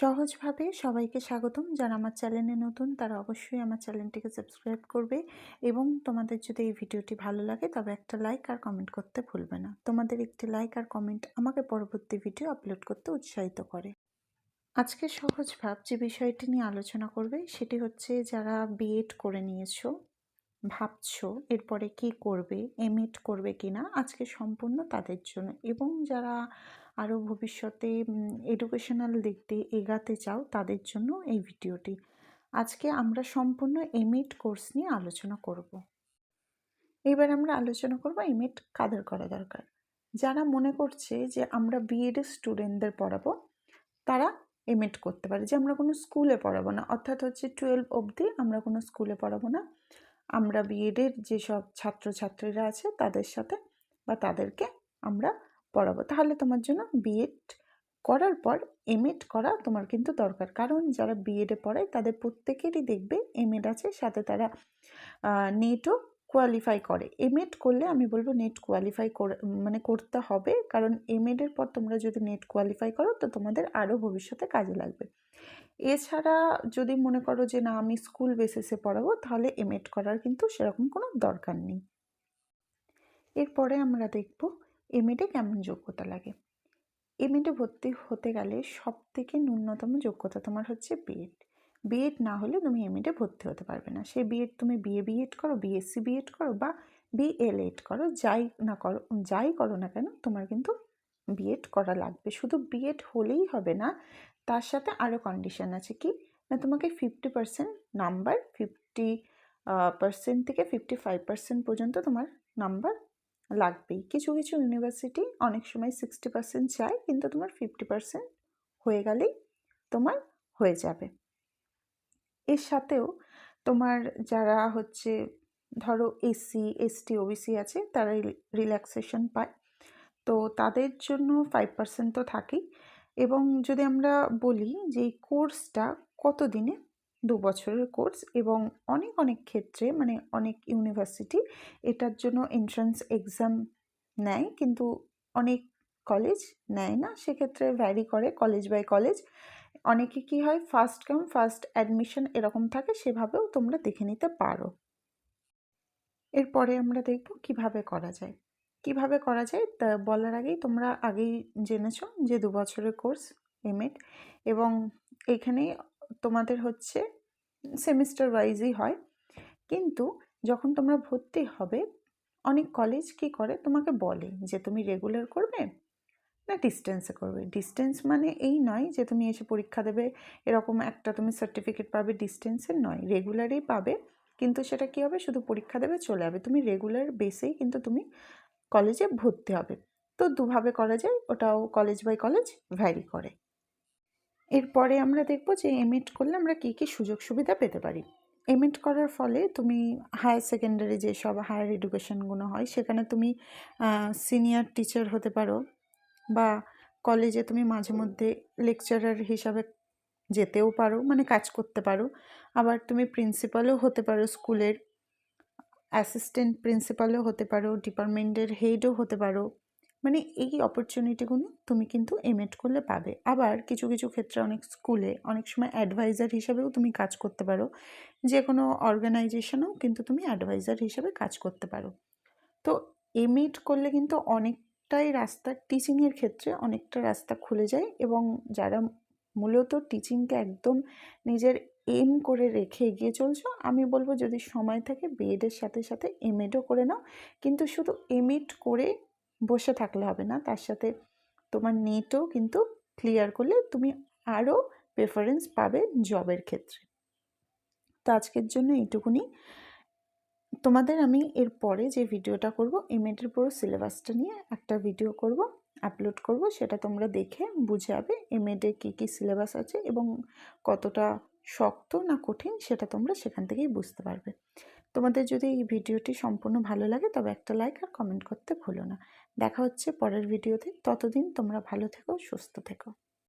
সহজভাবে সবাইকে স্বাগতম। যারা আমার চ্যানেলে নতুন, তারা অবশ্যই আমার চ্যানেলটিকে সাবস্ক্রাইব করবে এবং তোমাদের যদি এই ভিডিওটি ভালো লাগে, তবে একটা লাইক আর কমেন্ট করতে ভুলবে না। তোমাদের একটি লাইক আর কমেন্ট আমাকে পরবর্তী ভিডিও আপলোড করতে উৎসাহিত করে। আজকে সহজভাব যে বিষয়টি নিয়ে আলোচনা করবে, সেটি হচ্ছে যারা বিএড করে নিয়েছো ভাবছ এরপরে কি করবে এমএড করবে কিনা আজকে সম্পূর্ণ তাদের জন্য। এবং যারা আরও ভবিষ্যতে এডুকেশনাল দিক দিয়ে এগাতে চাও, তাদের জন্য এই ভিডিওটি। আজকে আমরা সম্পূর্ণ এমএড কোর্স নিয়ে আলোচনা করব। এবার আমরা আলোচনা করব এমএড কাদের করা দরকার। যারা মনে করছে যে আমরা বিএডের স্টুডেন্টদের পড়াবো, তারা এমএড করতে পারে। যে আমরা কোনো স্কুলে পড়াবো না, অর্থাৎ হচ্ছে টুয়েলভ অবধি আমরা কোনো স্কুলে পড়াবো না। আমরা বিএডের যেসব ছাত্রছাত্রীরা আছে তাদের সাথে বা তাদেরকে আমরা পড়াবো। তাহলে তোমার জন্য বিএড করার পর এমএড করা তোমার কিন্তু দরকার। কারণ যারা বিএডে পড়ায় তাদের প্রত্যেকেরই দেখবে এমএড আছে, সাথে তারা নেটও কোয়ালিফাই করে। এমএড করলে আমি বলব নেট কোয়ালিফাই করে মানে করতে হবে। কারণ এমএডের পর তোমরা যদি নেট কোয়ালিফাই করো, তো তোমাদের আরও ভবিষ্যতে কাজে লাগবে। এছাড়া যদি মনে করো যে, না, আমি স্কুল বেসিসে পড়াবো, তাহলে এমএড করার কিন্তু সেরকম কোনো দরকার নেই। এরপরে আমরা দেখব এমএডে কেমন যোগ্যতা লাগে। এমএডে ভর্তি হতে গেলে সব থেকে ন্যূনতম যোগ্যতা তোমার হচ্ছে বিএড বিএড না হলে তুমি এমএডে ভর্তি হতে পারবে না। সে বিএড তুমি বিএ বিএড করো বিএসসি বিএড করো বা বিএলএড করো, যাই না করো, যাই করো না কেন, তোমার কিন্তু বিএড করা লাগবে। শুধু বিএড হলেই হবে না, তার সাথে আরও কন্ডিশন আছে কি? না, তোমাকে fifty percent number fifty percent থেকে ফিফটি ফাইভ পার্সেন্ট পর্যন্ত তোমার নাম্বার লাগবেই। কিছু কিছু ইউনিভার্সিটি অনেক সময় সিক্সটি পার্সেন্ট চায়, কিন্তু তোমার ফিফটি পার্সেন্ট হয়ে গেলেই তোমার হয়ে যাবে। এর সাথেও তোমার যারা হচ্ছে, ধরো এসসি এসটি ওবিসি আছে, তারা রিল্যাক্সেশন পায়। তো তাদের জন্য ফাইভ পার্সেন্ট তো থাকেই। এবং যদি আমরা বলি যে এই কোর্সটা কত দিনে দু বছরের কোর্স এবং অনেক অনেক ক্ষেত্রে মানে অনেক ইউনিভার্সিটি এটার জন্য এন্ট্রান্স এক্সাম নেয়, কিন্তু অনেক কলেজ নেয় না। সেক্ষেত্রে ভ্যারি করে কলেজ বাই কলেজ অনেকে কি হয় ফার্স্ট কাম ফার্স্ট অ্যাডমিশন এরকম থাকে, সেভাবেও তোমরা দেখে নিতে পারো। এরপরে আমরা দেখব কীভাবে করা যায়। কীভাবে করা যায়? তা বলার আগেই তোমরা আগেই জেনেছো যে দু বছরের কোর্স এমএড এবং এখানে তোমাদের হচ্ছে সেমিস্টার ওয়াইজই হয়। কিন্তু যখন তোমরা ভর্তি হবে, অনেক কলেজ কি করে তোমাকে বলে যে তুমি রেগুলার করবে না ডিস্টেন্সে করবে। ডিস্টেন্স মানে এই নয় যে তুমি এসে পরীক্ষা দেবে, এরকম একটা তুমি সার্টিফিকেট পাবে ডিস্টেন্সের নয় রেগুলারই পাবে। কিন্তু সেটা কী হবে? শুধু পরীক্ষা দেবে, চলে যাবে। তুমি রেগুলার বেসেই কিন্তু তুমি কলেজে ভর্তি হবে। তো দুভাবে করা যায় ওটাও কলেজ বাই কলেজ ভ্যারি করে। এরপরে আমরা দেখব যে এমএড করলে আমরা কী কী সুযোগ সুবিধা পেতে পারি। এমএড করার ফলে তুমি হায়ার সেকেন্ডারি যেসব হায়ার এডুকেশনগুলো হয়, সেখানে তুমি সিনিয়র টিচার হতে পারো। বা কলেজে তুমি মাঝে মধ্যে লেকচারার হিসাবে যেতেও পারো মানে কাজ করতে পারো। আবার তুমি প্রিন্সিপালও হতে পারো স্কুলের অ্যাসিস্ট্যান্ট প্রিন্সিপালও হতে পারো ডিপার্টমেন্টের হেডও হতে পারো। মানে এই অপরচুনিটিগুলো তুমি কিন্তু এমএড করলে পাবে। আবার কিছু কিছু ক্ষেত্রে অনেক স্কুলে অনেক সময় অ্যাডভাইজার হিসাবেও তুমি কাজ করতে পারো। যে কোনো অর্গানাইজেশনেও কিন্তু তুমি অ্যাডভাইজার হিসাবে কাজ করতে পারো। তো এমএড করলে কিন্তু অনেকটাই রাস্তা টিচিংয়ের ক্ষেত্রে অনেকটা রাস্তা খুলে যায় এবং যারা মূলত টিচিংকে একদম নিজের এম করে রেখে এগিয়ে চলছো, আমি বলব যদি সময় থাকে বিএডের সাথে সাথে এমএডও করে নাও। কিন্তু শুধু এমএড করে বসে থাকলে হবে না, তার সাথে তোমার নেটও কিন্তু ক্লিয়ার করলে তুমি আরও প্রেফারেন্স পাবে জবের ক্ষেত্রে। তো আজকের জন্য এইটুকুনি। তোমাদের আমি এর পরে যে ভিডিওটা করব এমএডের পুরো সিলেবাসটা নিয়ে একটা ভিডিও করব আপলোড করব, সেটা তোমরা দেখে বুঝে যাবে এমএডে কী কী সিলেবাস আছে এবং কতটা শক্ত না কঠিন সেটা তোমরা সেখান থেকেই বুঝতে পারবে। তোমাদের যদি এই ভিডিওটি সম্পূর্ণ ভালো লাগে, তবে একটা লাইক আর কমেন্ট করতে ভুলো না। দেখা হচ্ছে পরের ভিডিওতে ততদিন তোমরা ভালো থেকো, সুস্থ থেকো।